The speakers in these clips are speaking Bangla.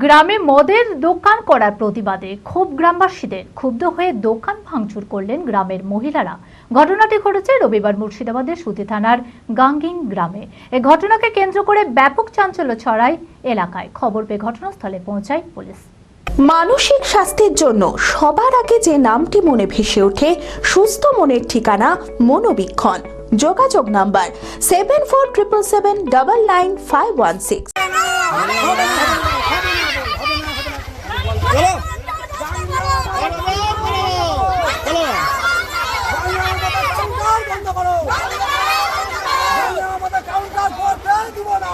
গ্রামে মদের দোকান করার প্রতিবাদে ক্ষোভ গ্রামবাসীদের ক্ষুব্ধ হয়ে দোকান ভাঙচুর করলেন গ্রামের মহিলারা। ঘটনাটি ঘটেছে রবিবার মুর্শিদাবাদের সুতি থানার গাঙ্গিং গ্রামে। এ ঘটনাকে কেন্দ্র করে ব্যাপক চাঞ্চল্য ছড়ায় এলাকায়। খবর পেয়ে ঘটনাস্থলে পৌঁছায় পুলিশ। মানসিক স্বাস্থ্যের জন্য সবার আগে যে নামটি মনে ভেসে ওঠে, সুস্থ মনের ঠিকানা মনোবীক্ষণ। যোগাযোগ number seven four triple seven double nine five one six বন্ধ করো আমাদের কাউন্টার করতে দিব না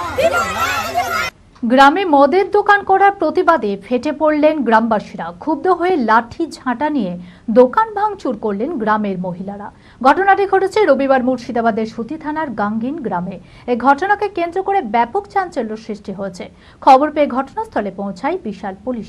গ্রামে মদের দোকান করার প্রতিবাদে ফেটে পড়লেন গ্রামবাসীরা। ক্ষুব্ধ হয়ে লাঠি ঝাঁটা নিয়ে দোকান ভাঙচুর করলেন গ্রামের মহিলারা। ঘটনাটি ঘটেছে রবিবার মুর্শিদাবাদের সুতি থানার গাঙ্গিন গ্রামে। এ ঘটনাকে কেন্দ্র করে ব্যাপক চাঞ্চল্য সৃষ্টি হয়েছে। খবর পেয়ে ঘটনাস্থলে পৌঁছায় বিশাল পুলিশ।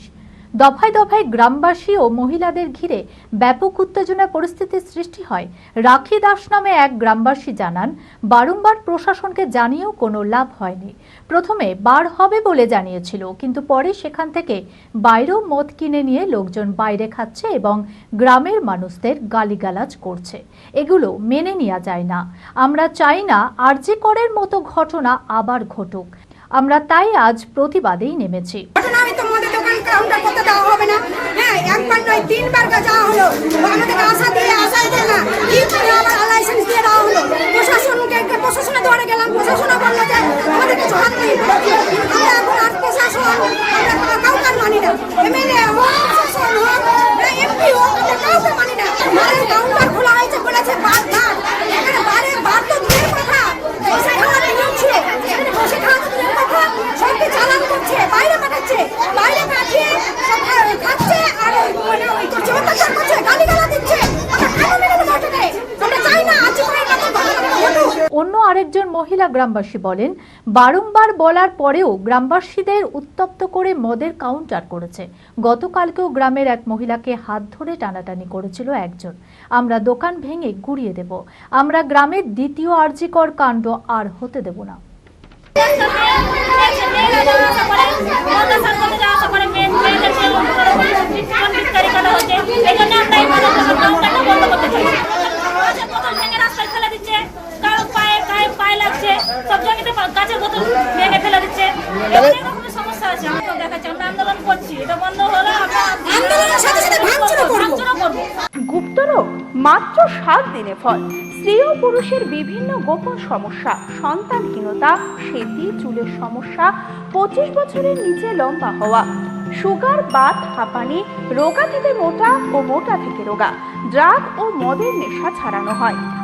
দফায় দফায় গ্রামবাসী ও মহিলাদের ঘিরে ব্যাপক উত্তেজনা পরিস্থিতির সৃষ্টি হয়। রাখি দাস নামে এক গ্রামবাসী জানান, বারংবার প্রশাসনকে জানিয়েও কোনো লাভ হয়নি। প্রথমে বার হবে বলে জানিয়েছিল, কিন্তু পরে সেখান থেকে বাইরেও মদ কিনে নিয়ে লোকজন বাইরে খাচ্ছে এবং গ্রামের মানুষদের গালিগালাজ করছে। এগুলো মেনে নেওয়া যায় না। আমরা চাই না আর আরজি করের মতো ঘটনা আবার ঘটুক। আমরা তাই আজ প্রতিবাদেই নেমেছি। একবার নয়, তিনবার যাওয়া হলো। আমাদেরকে আশা দিয়ে আশাই দেয় না কি করে আবার লাইসেন্স দিয়ে দেওয়া হলো। প্রশাসনকে প্রশাসনে দ্বারা গেলাম, প্রশাসনও বলল যে আমাদের কিছু হাত নেই। আমরা এখন আর প্রশাসন, আমরা কাউকার মানি না। এমএলএ হোক প্রশাসন হোক এমপি হোক আমরা কাউকে মানি না আমাদের কাউন্টার খোলা হয়েছে বলেছে বার বার এখানে বারে বার তো দূরের কথা বসে খাওয়ার নিয়ম ছিল এখানে বসে খাওয়া তো দূরের কথা সবকে চালান করছে বাইরে পাঠাচ্ছে বাইরে পাঠিয়ে সব খাচ্ছে আর মানে ওই করছে অত্যাচার করছে গালি গালা দিচ্ছে আমরা কেন মেনে নেব এটাকে আমরা চাই না আজ করে মতো ঘটনা ঘটুক অন্য আরেকজন মহিলা গ্রামবাসী বলেন, বারংবার বলার পরেও গ্রামবাসীদের উত্তপ্ত করে মদের কাউন্টার করেছে। গতকালকেও গ্রামের এক মহিলাকে হাত ধরে টানাটানি করেছিল একজন। আমরা দোকান ভেঙে গুড়িয়ে দেব। আমরা গ্রামের দ্বিতীয় আর্জিকর কাণ্ড আর হতে দেব না। করব। গুপ্তরোগ মাত্র সাত দিনে ফল। স্ত্রী ও পুরুষের বিভিন্ন গোপন সমস্যা সন্তানহীনতা সেতি চুলের সমস্যা পঁচিশ বছরের নিচে লম্বা হওয়া সুগার বাত হাঁপানি রোগা থেকে মোটা ও মোটা থেকে রোগা ড্রাগ ও মদের নেশা ছাড়ানো হয়।